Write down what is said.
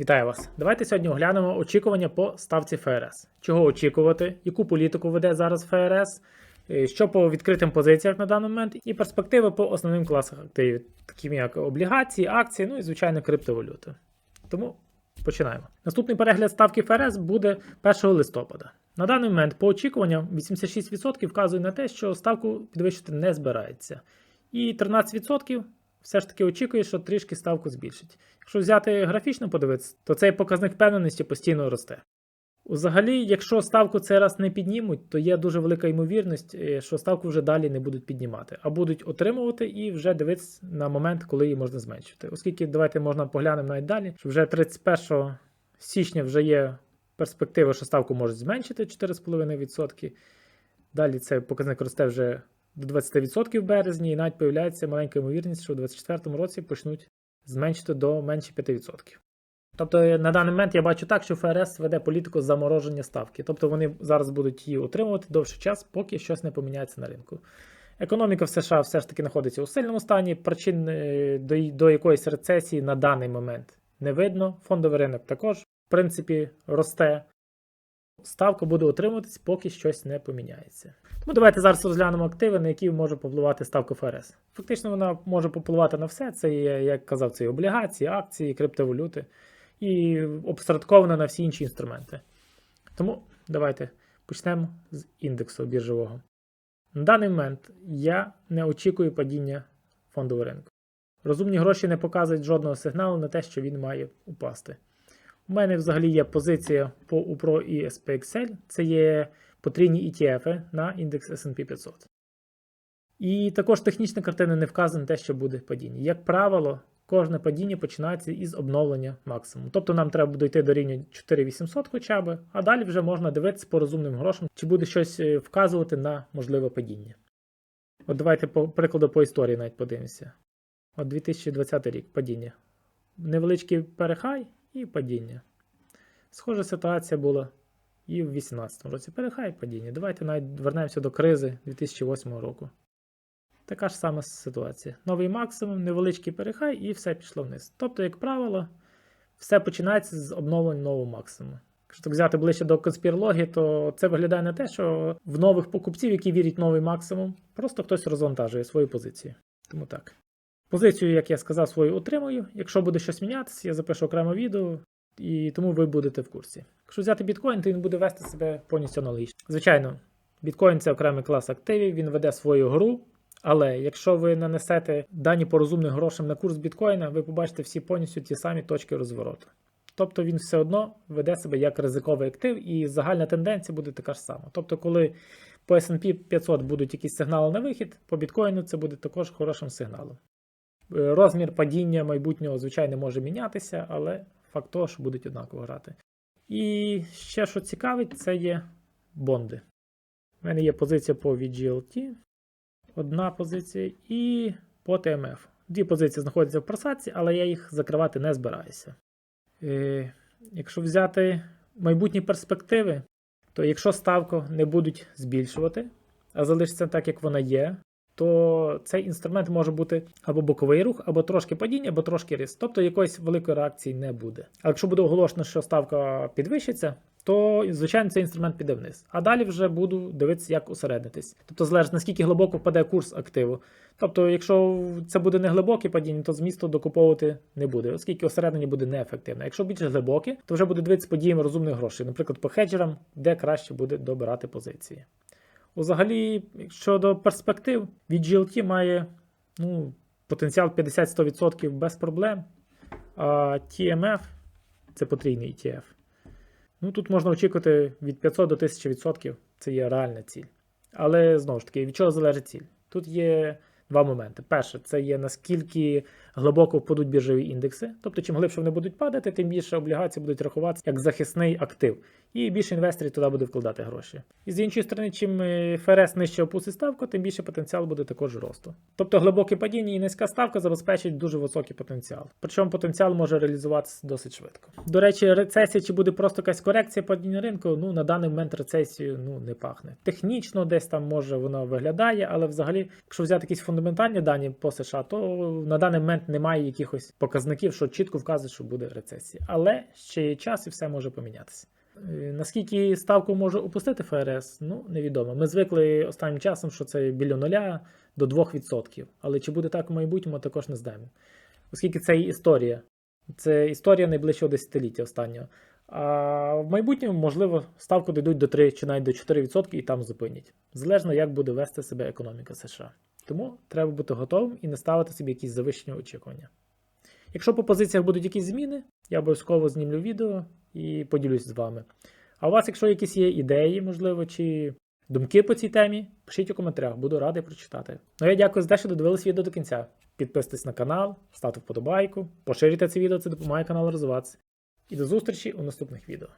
Вітаю вас! Давайте сьогодні оглянемо очікування по ставці ФРС. Чого очікувати, яку політику веде зараз ФРС, е, що по відкритим позиціях на даний момент, і перспективи по основним класах активів, таким як облігації, акції, ну і звичайно криптовалюти. Тому починаємо. Наступний перегляд ставки ФРС буде 1 листопада. На даний момент по очікуванням 86% вказує на те, що ставку підвищити не збирається. І 13% все ж таки очікує, що трішки ставку збільшить. Якщо взяти графічно подивитися, то цей показник впевненості постійно росте. Взагалі, якщо ставку цей раз не піднімуть, то є дуже велика ймовірність, е, що ставку вже далі не будуть піднімати, а будуть отримувати і вже дивитися на момент, коли її можна зменшити. Оскільки давайте можна поглянемо навіть далі, що вже 31 січня вже є перспектива, що ставку можуть зменшити 4,5%. Далі цей показник росте вже до 20% в березні, і навіть появляється маленька ймовірність, що у 2024 році почнуть зменшити до менше 5%. Тобто на даний момент я бачу так, що ФРС веде політику замороження ставки. Тобто вони зараз будуть її отримувати довший час, поки щось не поміняється на ринку. Економіка в США все ж таки знаходиться у сильному стані. Причин е, до, до якоїсь рецесії на даний момент не видно. Фондовий ринок також, в принципі, росте. Ставка буде утримуватись, поки щось не поміняється. Тому давайте зараз розглянемо активи, на які може попливати ставка ФРС. Фактично, вона може попливати на все. Це є, як казав, це і облігації, акції, криптовалюти і обстратковано на всі інші інструменти. Тому давайте почнемо з індексу біржового. На даний момент я не очікую падіння фондового ринку. Розумні гроші не показують жодного сигналу на те, що він має упасти. У мене взагалі є позиція по UPRO і SPXL. Це є потрійні ETF на індекс SP 500. І також технічна картина не вказана те, що буде падіння. Як правило, кожне падіння починається із обновлення максимуму. Тобто нам треба дойти до рівня 4800 хоча б, а далі вже можна дивитися по розумним грошам, чи буде щось е, вказувати на можливе падіння. От давайте по прикладу по історії навіть подивимося. От 2020 рік падіння. Невеличкий перехай і падіння. Схожа ситуація була і в 2018 році. Перехай падіння. Давайте навіть вернемося до кризи 2008 року. Така ж сама ситуація. Новий максимум, невеличкий перехай, і все пішло вниз. Тобто, як правило, все починається з обновлення нового максимуму. Якщо так взяти ближче до конспірології, то це виглядає на те, що в нових покупців, які вірять в новий максимум, просто хтось розвантажує свою позицію. Тому так. Позицію, як я сказав, свою отримую. Якщо буде щось мінятися, я запишу окреме відео, і тому ви будете в курсі. Якщо взяти біткоін, то він буде вести себе повністю аналогічно. Звичайно, біткоін це окремий клас активів, він веде свою гру. Але якщо ви нанесете дані по розумним грошам на курс біткоїна, ви побачите всі повністю ті самі точки розвороту. Тобто він все одно веде себе як ризиковий актив, і загальна тенденція буде така ж сама. Тобто, коли по SP 500 будуть якісь сигнали на вихід, по біткоїну це буде також хорошим сигналом. Е, Розмір падіння майбутнього, звичайно, може мінятися, але факт того, що будуть однаково грати. І ще що цікавить, це є бонди. У мене є позиція по VGLT, одна позиція, і по ТМФ. Дві позиції знаходяться в просадці, але я їх закривати не збираюся. Е, якщо взяти майбутні перспективи, то якщо ставку не будуть збільшувати, а залишиться так, як вона є, то цей інструмент може бути або боковий рух, або трошки падіння, або трошки ріст. Тобто якоїсь великої реакції не буде. А якщо буде оголошено, що ставка підвищиться, то звичайно цей інструмент піде вниз. А далі вже буду дивитися, як усередитись. Тобто залежить, наскільки глибоко впаде курс активу. Тобто, якщо це буде не глибоке падіння, то змісту докуповувати не буде, оскільки осереднення буде неефективно. Якщо більш глибоке, то вже буде дивитися подіями розумних грошей, наприклад, по хеджерам, де краще буде добирати позиції. Взагалі, щодо перспектив, від GLT має ну, потенціал 50-100% без проблем. А TMF це потрійний ETF. Ну, тут можна очікувати від 500 до 1000%. Це є реальна ціль. Але знову ж таки, від чого залежить ціль? Тут є два моменти. Перше, це є наскільки глибоко впадуть біржові індекси. Тобто, чим глибше вони будуть падати, тим більше облігації будуть рахуватися як захисний актив. І більше інвесторів туди буде вкладати гроші. І з іншої сторони, чим е, ФРС нижче опустить ставку, тим більше потенціал буде також росту. Тобто глибоке падіння і низька ставка забезпечить дуже високий потенціал. Причому потенціал може реалізуватися досить швидко. До речі, рецесія чи буде просто якась корекція падіння ринку, ну на даний момент рецесію ну не пахне. Технічно десь там може воно виглядає, але взагалі, якщо взяти фундамент фундаментальні дані по США, то на даний момент немає якихось показників, що чітко вказує, що буде рецесія. Але ще є час і все може помінятися. Е, Наскільки ставку може опустити ФРС, ну невідомо. Ми звикли останнім часом, що це біля нуля до 2%. Але чи буде так у майбутньому, також не знаємо. Оскільки це історія. Це історія найближчого десятиліття останнього. А в майбутньому, можливо, ставку дійдуть до 3 чи навіть до 4% і там зупинять. Залежно, як буде вести себе економіка США. Тому треба бути готовим і не ставити собі якісь завищені очікування. Якщо по позиціях будуть якісь зміни, я обов'язково знімлю відео і поділюсь з вами. А у вас, якщо якісь є ідеї, можливо, чи думки по цій темі, пишіть у коментарях, буду радий прочитати. Ну я дякую за те, що додивились відео до кінця. Підписуйтесь на канал, ставте вподобайку, поширюйте це відео, це допомагає каналу розвиватися. І до зустрічі у наступних відео.